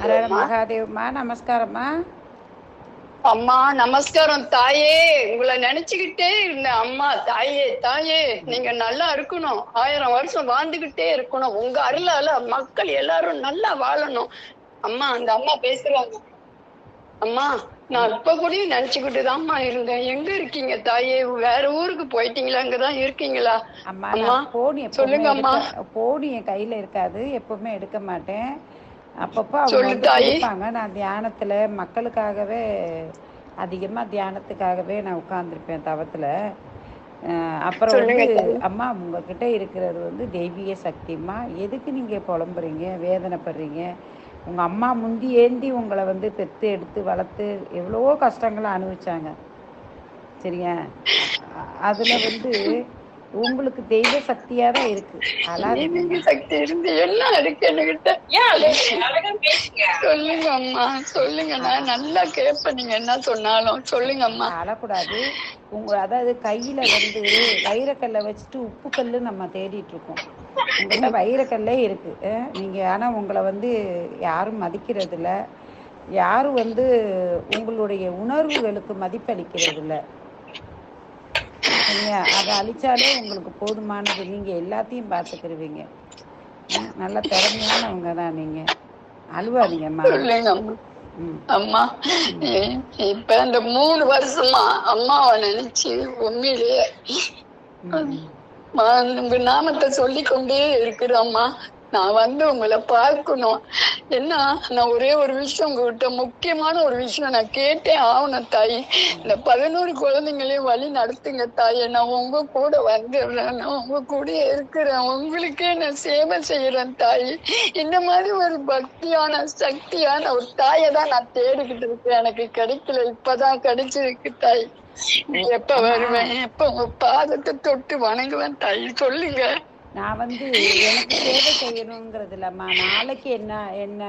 அம்மா. மகாதேவ்மா நமஸ்காரம்மா. அம்மா நமஸ்காரம் தாயே. உங்களை நினைச்சுக்கிட்டே இருந்தேன். அம்மா தாயே தாயே நீங்க நல்லா இருக்கணும். ஆயிரம் வருஷம் வாழ்ந்துகிட்டே இருக்கணும். உங்க அருளால மக்கள் எல்லாரும் நல்லா வாழணும். அம்மா அந்த அம்மா பேசுறாங்க. அம்மா நான் இப்ப கூட நினைச்சுக்கிட்டு தான்மா இருந்தேன். எங்க இருக்கீங்க தாயே? வேற ஊருக்கு போயிட்டீங்களா? அங்கதான் இருக்கீங்களா? அம்மா போன் சொல்லுங்க அம்மா போன் என் கையில இருக்காது. எப்பவுமே எடுக்க மாட்டேன். அப்பப்போ அவங்க நான் தியானத்துல மக்களுக்காகவே அதிகமா தியானத்துக்காகவே நான் உட்கார்ந்துருப்பேன் தவத்துல. அப்புறம் வந்து அம்மா உங்ககிட்ட இருக்கிறது வந்து தெய்வீக சக்திம்மா எதுக்கு நீங்க புலம்புறீங்க? வேதனைப்படுறீங்க? உங்க அம்மா முந்தி ஏந்தி உங்களை வந்து பெத்து எடுத்து வளர்த்து எவ்வளவோ கஷ்டங்களை அனுபவிச்சாங்க. சரியா? அ- அதுல வந்து உங்களுக்கு தெய்வ சக்தியா தான் இருக்கு தெய்வீக சக்தி இருந்து எல்லாம் இருக்கு என்கிட்ட? சொல்லுங்க அம்மா சொல்லுங்க. நான் நல்லா கேட்பேன் நீங்க என்ன சொன்னாலும் சொல்லுங்க அம்மா. அழக்கூடாது. உங்க அதாவது கையில வந்து வைரக்கல்லை வச்சுட்டு உப்புக்கல்லு நம்ம தேடிட்டு இருக்கோம். உங்கள்கிட்ட வைரக்கல்லே இருக்கு. நீங்க ஆனா உங்களை வந்து யாரும் மதிக்கிறது இல்ல யாரும் வந்து உங்களுடைய உணர்வுகளுக்கு மதிப்பளிக்கிறது இல்ல சரியா அதை அழிச்சாலே உங்களுக்கு போதுமானது. நீங்க எல்லாத்தையும் பார்த்துக்கிருவீங்க நல்ல திறமையானவங்க தான் நீங்க. அழுவாதீங்கம்மா அம்மா. இப்ப இந்த மூணு வருஷமா அம்மாவை நினைச்சு உண்மையிலேயே நாமத்தை சொல்லி கொண்டே இருக்கிறோம்மா நான் வந்து உங்களை பார்க்கணும். என்ன? நான் ஒரே ஒரு விஷயம் உங்ககிட்ட முக்கியமான ஒரு விஷயம் நான் கேட்டே ஆகணும் தாய். இந்த பதினோரு குழந்தைங்களையும் வழி நடத்துங்க தாயை. நான் உங்க கூட வந்துடுறேன் நான் உங்க கூட இருக்கிறேன். உங்களுக்கே நான் சேவை செய்யறேன் தாய். இந்த மாதிரி ஒரு பக்தியான சக்தியான ஒரு தாயை தான் நான் தேடிக்கிட்டு இருக்கேன். எனக்கு கிடைக்கல இப்பதான் கிடைச்சிருக்கு தாய். எப்ப வருவேன்? எப்ப உங்க பாதத்தை தொட்டு வணங்குவேன் தாய்? சொல்லுங்க. நான் வந்து எனக்கு சேவை செய்யணுங்கிறது இல்லம்மா நாளைக்கு என்ன என்ன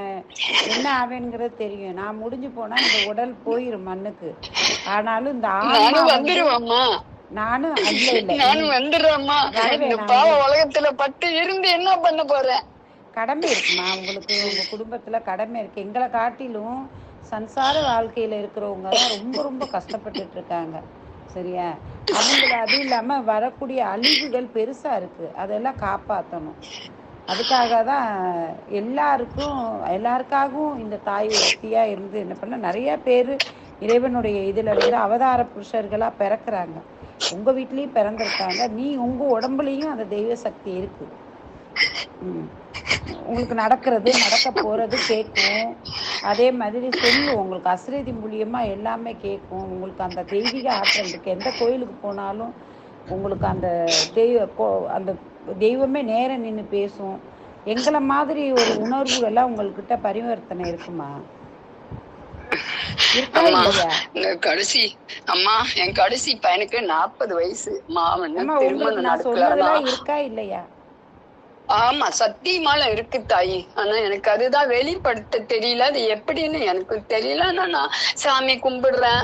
என்ன ஆவேங்கிறது தெரியும். நான் முடிஞ்சு போனா இந்த உடல் போயிரும் மண்ணுக்கு. ஆனாலும் இந்த ஆன்மா வந்துருவேம்மா. நானும் இல்ல இல்ல. நானும் வந்துடுறேம்மா. இந்த பாவ உலகத்துல பட்டு இருந்து என்ன பண்ண போறேன் கடமை இருக்குமா உங்களுக்கு? உங்க குடும்பத்துல கடமை இருக்கு. எங்களை காட்டிலும் சம்சார வாழ்க்கையில இருக்கிறவங்க ரொம்ப ரொம்ப கஷ்டப்பட்டுட்டு இருக்காங்க. சரியா? அவங்கள அதுவும் இல்லாம வரக்கூடிய அழிவுகள் பெருசா இருக்கு. அதெல்லாம் காப்பாற்றணும் அதுக்காக தான் எல்லாருக்கும் எல்லாருக்காகவும் இந்த தாய் ஒருத்தியா இருந்து என்ன பண்ண நிறைய பேர் இறைவனுடைய இதுல வந்து அவதார புருஷர்களா பிறக்கிறாங்க. உங்க வீட்லயும் பிறந்திருக்காங்க. நீ உங்க உடம்புலயும் அந்த தெய்வ சக்தி இருக்கு. ம். உங்களுக்கு நடக்கிறது நடக்க போறது கேட்கும். அதே மாதிரி சொல்லும் உங்களுக்கு அசிரதி மூலியமா எல்லாமே கேட்கும். உங்களுக்கு அந்த தெய்வீக ஆற்றல் இருக்கு. எந்த கோயிலுக்கு போனாலும் உங்களுக்கு அந்த தெய்வ அந்த தெய்வமே நேர நின்று பேசும். எங்களை மாதிரி ஒரு உணர்வு எல்லாம் உங்கள்கிட்ட பரிவர்த்தனை இருக்குமா? கடைசி அம்மா என் கடைசி பையனுக்கு நாற்பது வயசு. சொன்னதெல்லாம் இருக்கா இல்லையா? ஆமா சத்தியமால இருக்கு தாயி. ஆனா எனக்கு அதுதான் வெளிப்படுத்த தெரியல. அது எப்படின்னு எனக்கு தெரியல. ஆனா நான் சாமி கும்பிடுறேன்.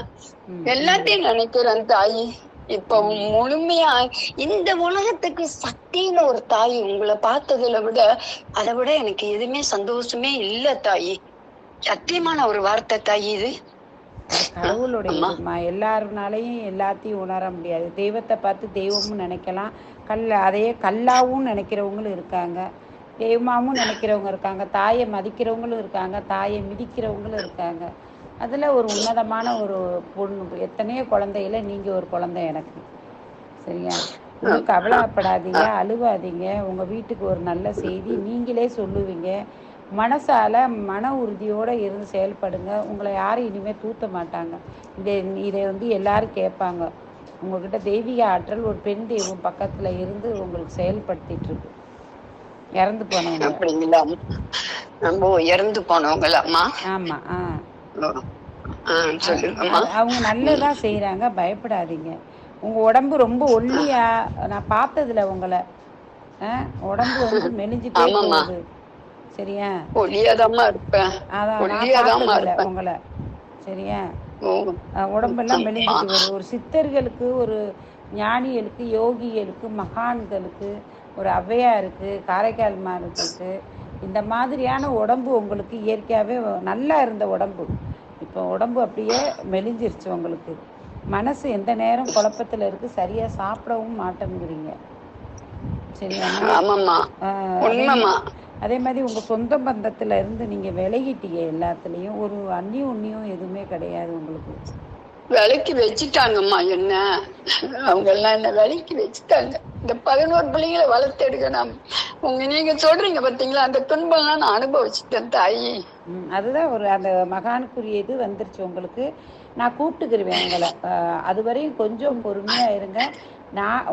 எல்லாத்தையும் நினைக்கிறேன் தாயி. இப்ப. முழுமையா இந்த உலகத்துக்கு சக்தின்னு ஒரு தாய் உங்களை பார்த்ததுல விட அதை விட எனக்கு எதுவுமே சந்தோஷமே இல்ல தாயி. சத்தியமான ஒரு வார்த்தை தாயி இது. கடவுளுடைய இதுமா எல்லாருனாலையும் எல்லாத்தையும் உணர முடியாது. தெய்வத்தை பார்த்து தெய்வமும் நினைக்கலாம். கல் அதையே கல்லாவும் நினைக்கிறவங்களும் இருக்காங்க. தெய்வமாவும் நினைக்கிறவங்க இருக்காங்க. தாயை மதிக்கிறவங்களும் இருக்காங்க. தாயை மிதிக்கிறவங்களும் இருக்காங்க. அதில் ஒரு உன்னதமான ஒரு பொண்ணு எத்தனையோ குழந்தையில நீங்கள் ஒரு குழந்தை எனக்கு. சரியா? கவலைப்படாதீங்க அழுவாதீங்க. உங்கள் வீட்டுக்கு ஒரு நல்ல செய்தி நீங்களே சொல்லுவீங்க. மனசால மன உறுதியோடு இருந்து செயல்படுங்க. உங்களை யாரும் இனிமேல் தூத்த மாட்டாங்க. இதை இதை வந்து எல்லாரும் கேட்பாங்க. உங்ககிட்ட தெய்வீக ஆற்றல் ஒரு பெண் தெய்வம் பக்கத்தில் இருந்து உங்களுக்கு செயல்படுத்திட்டு இருக்கு. இறந்து போனவங்க அப்படிங்களா? நம்ம இறந்து போனவங்களா அம்மா ஆமாம் ஆ அவங்க நல்லதா செய்கிறாங்க பயப்படாதீங்க. உங்கள் உடம்பு ரொம்ப ஒல்லியா நான் பார்த்ததில்ல உங்களை. உடம்பு வந்து மெலிஞ்சிட்டே போகுது. சரியா? ஒல்லியாதாம்மா இருப்பேன். ஒல்லியாதாம்மா இருப்பேன். உங்களை. சரியா? உடம்பெல்லாம் மெலிஞ்சிட்டு வருது ஒரு சித்தர்களுக்கு ஒரு ஞானிகளுக்கு யோகிகளுக்கு மகான்களுக்கு ஒரு ஔவையாருக்கு காரைக்கால் மார்களுக்கு இந்த மாதிரியான உடம்பு உங்களுக்கு இயற்கையாகவே நல்லா இருந்த உடம்பு. இப்போ உடம்பு அப்படியே மெலிஞ்சிருச்சு உங்களுக்கு. மனசு எந்த நேரம் குழப்பத்தில் இருக்குது சரியாக சாப்பிடவும் மாட்டேங்கிறீங்க. ஆஹ் அதே மாதிரி உங்கள் சொந்த பந்தத்தில் இருந்து நீங்கள் விலகிட்டீங்க எல்லாத்துலேயும். ஒரு அந்நியும் உன்னியும் எதுவுமே கிடையாது உங்களுக்கு. விலைக்கு வச்சுட்டாங்கம்மா என்ன? அவங்க எல்லாம் என்ன விலைக்கு வச்சுட்டாங்க. இந்த பதினோரு பிள்ளைங்களை வளர்த்தெடுக்க நான் உங்க நீங்க சொல்றீங்க பாத்தீங்களா? அந்த துன்பம்லாம் நான் அனுபவிச்சுட்டேன் தாயி. அதுதான் ஒரு அந்த மகானுக்குரிய இது வந்துருச்சு உங்களுக்கு. நான் கூப்பிட்டுக்கிருவேன் உங்களை. ஆஹ் அது வரையும் கொஞ்சம் பொறுமையாக இருங்க. நான்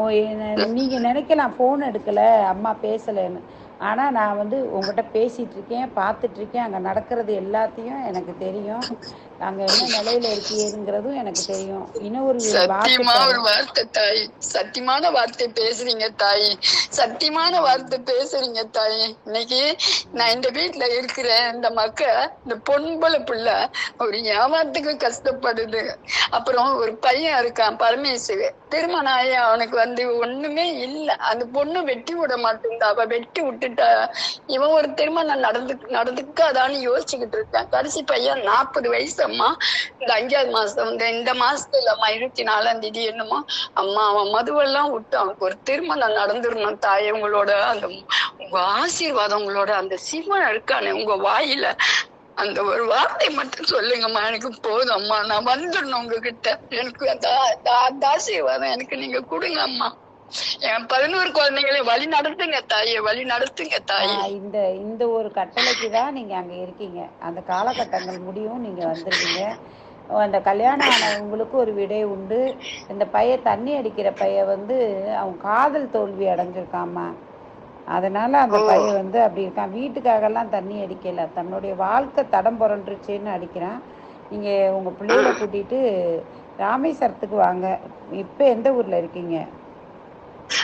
நீங்க நினைக்கலாம் ஃபோன் எடுக்கல அம்மா பேசலைன்னு. ஆனா நான் வந்து உங்ககிட்ட பேசிட்டு இருக்கேன் அங்கே இருக்கேன் அங்க நடக்கிறது எல்லாத்தையும் எனக்கு தெரியும். அங்க என்ன நிலையில இருக்கீங்கிறதும் எனக்கு தெரியும். இன்னும் ஒரு சத்தியமா ஒரு வார்த்தை தாய். சத்தியமான வார்த்தை பேசுறீங்க தாய். சத்தியமான வார்த்தை பேசுறீங்க தாய். இன்னைக்கு நான் இந்த வீட்டுல இருக்கிறேன் இந்த மக்க இந்த பொன்புல பிள்ளை ஒரு ஏமாத்துக்கு கஷ்டப்படுது. அப்புறம் ஒரு பையன் இருக்கான் பரமேஸ்வரி. திருமணம் ஆகி அவனுக்கு வந்து ஒண்ணுமே இல்ல. அந்த பொண்ணு வெட்டி விட மாட்டேங்குது. அவ வெட்டி விட்டுட்டா இவன் ஒரு திருமணம் நடந்து நடந்துக்காதான்னு யோசிச்சுக்கிட்டு இருக்கான். கடைசி பையன் நாற்பது வயசு அம்மா இந்த அஞ்சாவது மாசம் இந்த இந்த மாசத்துல இல்லம்மா இருபத்தி நாலாம் தேதி என்னமோ அம்மா அவன் மதுவெல்லாம் விட்டு அவனுக்கு ஒரு திருமணம் நடந்துடணும் தாய் உங்களோட அந்த உங்க ஆசீர்வாதம் உங்களோட அந்த சிவன் இருக்கானே உங்க வாயில. அந்த ஒரு வார்த்தை மட்டும் சொல்லுங்கம்மா எனக்கு போதும் அம்மா. நான் வந்துடணும் உங்ககிட்ட. எனக்கு அந்த அந்த ஆசீர்வாதம் எனக்கு நீங்க கொடுங்க அம்மா என் பதினோரு குழந்தைங்களை வழி நடத்துங்க தாயே வழி நடத்துங்க தாயே. இந்த இந்த ஒரு கட்டளைக்கு தான் நீங்க அங்க இருக்கீங்க. அந்த காலகட்டங்கள் முடியும் நீங்க வந்துருவீங்க அந்த கல்யாணம் ஆன உங்களுக்கு ஒரு விடை உண்டு. இந்த பைய தண்ணி அடிக்கிற பைய வந்து அவன் காதல் தோல்வி அடைஞ்சிருக்காமா? அதனால அந்த ஓ. பையன் வந்து அப்படி இருக்கான். வீட்டுக்காகலாம் தண்ணி அடிக்கல. தன்னுடைய வாழ்க்கை தடம் புரண்டுருச்சுன்னு அடிக்கிறான். நீங்க உங்க பிள்ளைகளை கூட்டிட்டு ராமேஸ்வரத்துக்கு வாங்க. இப்ப எந்த ஊர்ல இருக்கீங்க?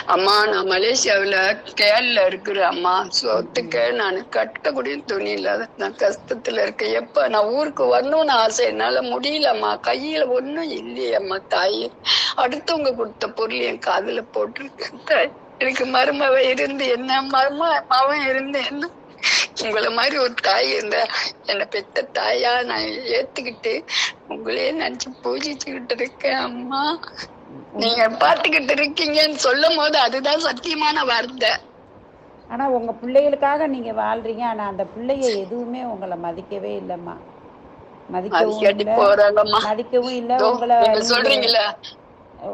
அம்மா நான் மலேசியாவுல கேரள இருக்கிற அம்மா சொத்துக்கு நான் கட்டக்கூடிய துணி இல்லாத நான் கஷ்டத்துல இருக்கேன். எப்ப நான் ஊருக்கு வரணும்னு ஆசை என்னால முடியலம்மா. கையில ஒண்ணும் இல்லையம்மா தாய். அடுத்தவங்க கொடுத்த பொருள் என் காதுல போட்டிருக்கேன். தாய் எனக்கு மருமவ இருந்து என்ன மரும அவன் இருந்து என்ன. உங்களை மாதிரி ஒரு தாய் இருந்த என்னை பெத்த தாயா நான் ஏத்துக்கிட்டு உங்களே நினைச்சு பூஜிச்சுக்கிட்டு இருக்கேன் அம்மா. நீங்க பாத்துக்கிட்டு இருக்கீங்கன்னு சொல்லும் போது அதுதான் சத்தியமான வார்த்தை. ஆனா உங்க பிள்ளைகளுக்காக நீங்க வாழ்றீங்க. ஆனா அந்த பிள்ளைய எதுவுமே உங்களை மதிக்கவே இல்லம்மா. மதிக்கவும் மதிக்கவும் இல்ல. உங்களை சொல்றீங்களா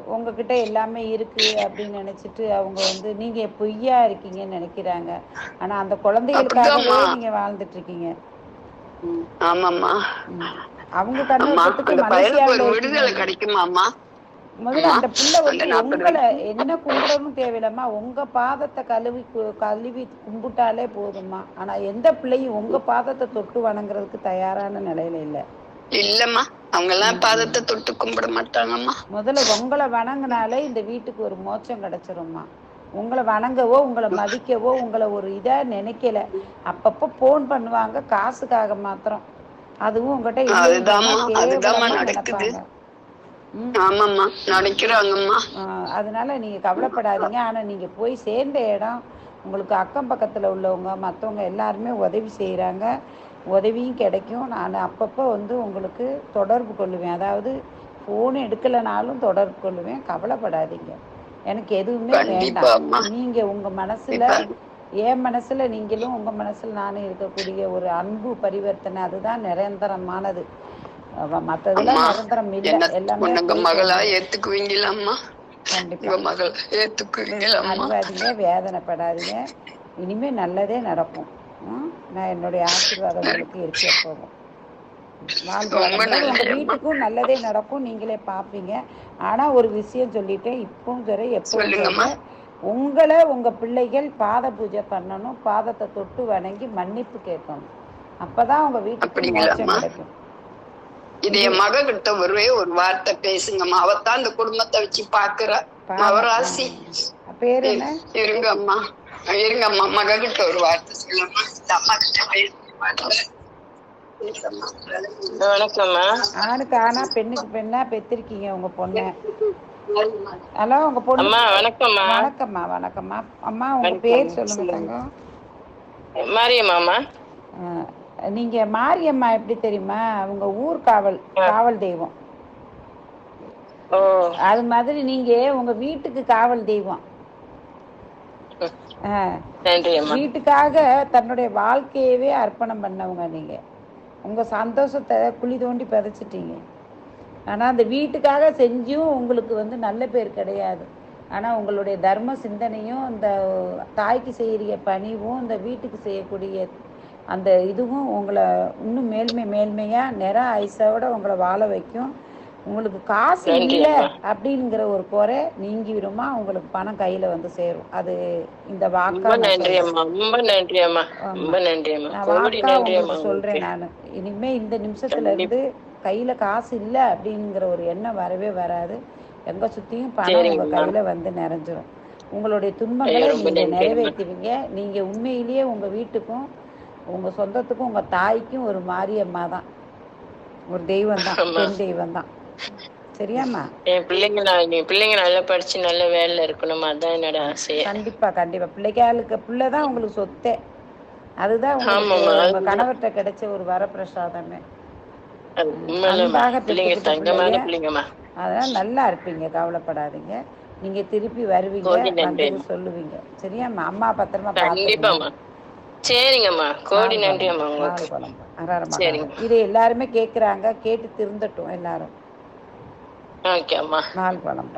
உங்ககிட்ட எல்லாமே இருக்கு அப்படின்னு நினைச்சிட்டு அவங்க வந்து நீங்க பொய்யா இருக்கீங்கன்னு நினைக்கிறாங்க. ஆனா அந்த குழந்தைகளுக்காகவே. நீங்க வாழ்ந்துட்டு இருக்கீங்க ஆமாம்மா. ம். அவங்க மலேசியாவில் விடுதலை இருக்கீங்க. கிடைக்குமா அம்மா முதல்ல அந்த பிள்ளை வந்து உங்களை என்ன கும்பிடணும் தேவையில்லம்மா. உங்க பாதத்தை கழுவி கழுவி கும்பிட்டாலே போதும்மா. ஆனா எந்த பிள்ளையும் உங்க பாதத்தை தொட்டு வணங்குறதுக்கு தயாரான நிலையில இல்ல. இல்லம்மா. அவங்க எல்லாம் பாதத்தை தொட்டு கும்பிட மாட்டாங்கம்மா. முதல்ல உங்களை வணங்கினாலே இந்த வீட்டுக்கு ஒரு மோட்சம் கிடைச்சிரும்மா. உங்களை வணங்கவோ உங்களை மதிக்கவோ உங்களை ஒரு இதா நினைக்கல. அப்பப்போ ஃபோன் பண்ணுவாங்க காசுக்காக மாத்திரம். அதுவும் உங்ககிட்ட ஆமாம்மா நடக்கிறாங்கம்மா ஆஹ் அதனால நீங்க கவலைப்படாதீங்க. ஆனா நீங்க போய் சேர்ந்த இடம் உங்களுக்கு அக்கம் பக்கத்துல உள்ளவங்க மற்றவங்க எல்லாருமே உதவி செய்றாங்க. உதவியும் கிடைக்கும். நான் அப்பப்போ வந்து உங்களுக்கு தொடர்பு கொள்ளுவேன். அதாவது ஃபோன் எடுக்கலைனாலும் தொடர்பு கொள்ளுவேன். கவலைப்படாதீங்க. எனக்கு எதுவுமே. வேண்டாம். நீங்க உங்க மனசுல என் மனசுல நீங்களும் உங்க மனசுல நானும் இருக்கக்கூடிய ஒரு அன்பு பரிவர்த்தனை அதுதான் நிரந்தரமானது. மத்ததெல்லாம் நிரந்தரம் இல்லை. எல்லாமே மகளா கண்டிப்பா. உங்க மகள் ஏத்துக்குவீங்களாம்மா அழுவாதீங்க வேதனைப்படாதீங்க. இனிமே நல்லதே நடக்கும்? நான் என்னுடைய ஆசீர்வாதம் உங்களுக்கு இருக்கு அம்மா. வீட்டுக்கும் நல்லதே நடக்கும். நீங்களே பார்ப்பீங்க. ஆனா ஒரு விஷயம் சொல்லிட்டேன். இப்பவும் சரி எப்பவும் உங்களை உங்க பிள்ளைகள் பாத பூஜை பண்ணணும். பாதத்தை தொட்டு வணங்கி மன்னிப்பு கேட்கணும். அப்பதான் உங்க வீட்டுக்கு கிடைக்கும். இது என் மக கிட்ட ஒரே ஒரு வார்த்தை பேசுங்கம்மா அவத்தான் இந்த குடும்பத்தை வச்சு பாக்குறா பாவம். அவராசி பேர் என்ன? இருங்க அம்மா இருங்க அம்மா மக கிட்ட ஒரு வார்த்தை. சொல்லுமா இந்த அம்மா கிட்ட. வணக்கம்மா. ஆணுக்கு ஆனா பெண்ணுக்கு பெண்ணா பெத்திருக்கீங்க உங்க பொண்ணை. ஹலோ உங்க பொண்ணு அம்மா வணக்கம்மா. வணக்கம்மா வணக்கம்மா. அம்மா உங்க. பேர் சொல்லுங்க தங்கம். மாரியம்மாமா அஹ், நீங்க மாரியம்மா எப்படி தெரியுமா? அவங்க ஊர் காவல் காவல் தெய்வம். அது மாதிரி நீங்க உங்க வீட்டுக்கு காவல் தெய்வம். வீட்டுக்காக தன்னுடைய வாழ்க்கையவே அர்ப்பணம் பண்ணவங்க நீங்க. உங்க சந்தோஷத்தை குழி தோண்டி புதைச்சிட்டீங்க. ஆனா அந்த வீட்டுக்காக செஞ்சும் உங்களுக்கு வந்து நல்ல பேர் கிடையாது. ஆனா உங்களுடைய தர்ம சிந்தனையும் இந்த தாய்க்கு செய்யறிய பணிவும் இந்த வீட்டுக்கு செய்யக்கூடிய அந்த இதுவும் உங்களை இன்னும் மேல்மை மேல்மையா நிற ஐசோட உங்களை வாழ வைக்கும். உங்களுக்கு காசு இல்லை. அப்படிங்கிற ஒரு குறை நீங்கி விடுமா? உங்களுக்கு பணம் கையில வந்து சேரும். அது இந்த வாக்கா வாக்கா சொல்றேன். நான். இனிமே இந்த நிமிஷத்துல இருந்து கையில காசு இல்ல அப்படிங்கிற ஒரு எண்ணம் வரவே வராது. எங்க சுத்தியும் பணம் உங்க. கையில வந்து நிறைஞ்சிரும். உங்களுடைய துன்பங்களை நீங்க. நிறைவேற்றுவீங்க. நீங்க உண்மையிலேயே உங்க வீட்டுக்கும் உங்க சொந்தத்துக்கும் உங்க தாய்க்கும் ஒரு மாரியம்மா தான். ஒரு தெய்வம் தான். பெண் தெய்வம் தான் சரியாம்மா? என் பிள்ளைங்க நான் என் பிள்ளைங்க நல்லா படிச்சு நல்ல வேலையில இருக்கணுமா. அதான் என்னோட ஆசையே. கண்டிப்பா கண்டிப்பா. பிள்ளைகளுக்கு பிள்ளை தான் உங்களுக்கு சொத்தே. அதுதான் உங்க. கணவர்கிட்ட கிடைச்ச ஒரு வரப்பிரசாதமே. அதெல்லாம் நல்லா இருப்பீங்க கவலைப்படாதீங்க. நீங்க திருப்பி வருவீங்க சொல்லுவீங்க. சரியாம்மா? அம்மா பத்திரமா சரிங்கம்மா. கோடி நன்றி அம்மா உங்களுக்கு. இதை எல்லாருமே கேக்குறாங்க கேட்டு திருந்தட்டும் எல்லாரும். ஓகே அம்மா நாள் பழம்